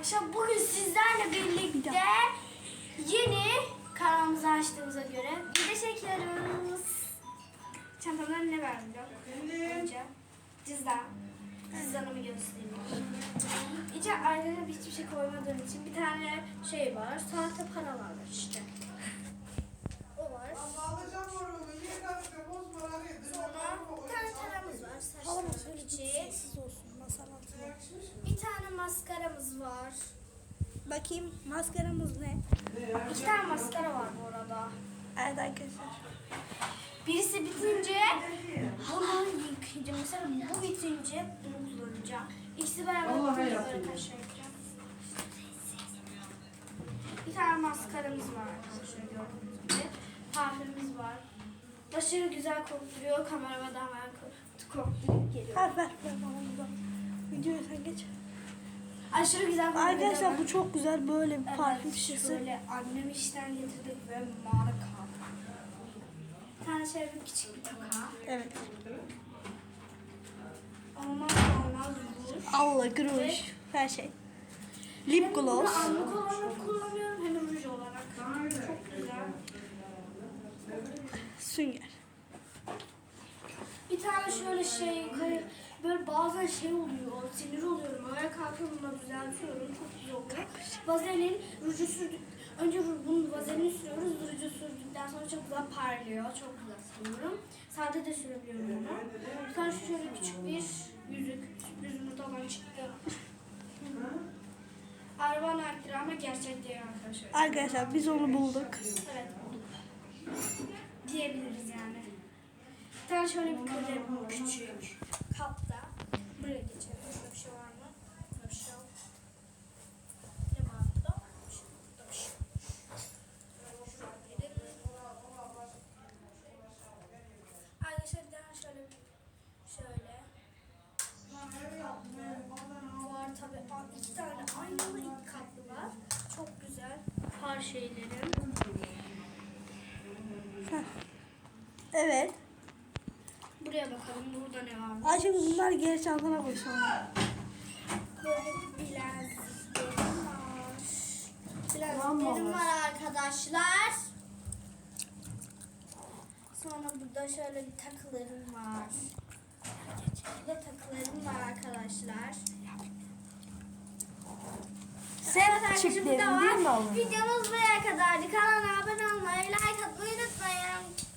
arkadaşlar bugün sizlerle birlikte yeni kanalımızı açtığımıza göre video çekiyoruz. Çantamdan ne var biliyor Önce cüzdan. Cüzdanımı göstereyim. İçe ayrıca hiçbir şey koymadığım için bir tane şey var. Sahte paralar var işte. O var. Sonra bir tane taramız var. Saçlarımız için. olsun masanın altına. Bir tane maskaramız var. Bakayım maskaramız ne? İki tane maskara var bu arada. Evet arkadaşlar. Birisi bitince bunu yıkayacağım. Mesela bu bitince bunu kullanacağım. İkisi beraber böyle taşıyacağım. Bir tane maskaramız var arkadaşlar gördüğünüz gibi. Parfümümüz var. Aşırı güzel kokturuyor. Kamerama da hemen ko- kokturup geliyor. Ha ver ver bana bunu. Videoya sen geç. Aşırı güzel. Arkadaşlar bu çok güzel böyle bir Evet, parfüm şişesi. Şöyle annem işten getirdik ve marka. Bir tane şöyle bir küçük bir toka. Evet. Olmaz olmaz ruj. Allah gruş. Her şey. Lip gloss. bunu anlık olarak kullanıyorum hem ruj olarak. Çok güzel. Sünger. Bir tane şöyle şey kay- böyle bazen şey oluyor, sinir oluyorum. Ayağa kalkıyorum bunu düzeltiyorum. Çok güzel oluyor. Vazelin ruju sürdük. Önce bunun vazelini sürüyoruz. Ruju sürdükten sonra çok güzel parlıyor. Çok güzel sürüyorum. Sade de sürebiliyorum bunu. Tane şöyle küçük bir yüzük. Sürprizimiz olan çıktı. Araba anahtarı ama gerçek değil arkadaşlar. Arkadaşlar biz onu bulduk. Evet bulduk. Diyebiliriz yani. Bir tane şöyle bir kalem küçük kapta. Buraya geçelim. Burada bir şey var mı? Burada bir şey yok. Şey şey şöyle şöyle var tabi iki tane aynalı iki var. Çok güzel far şeylerim. Evet. Buraya bakalım burada ne var. Ayşe bunlar geri çantana koy sonra. Bileziklerim var. Arkadaşlar. Sonra burada şöyle bir takılarım var. Burada takılarım var arkadaşlar. Sen burada değil mi oğlum? Videomuz buraya kadardı. Kanala abone olmayı, like atmayı unutmayın.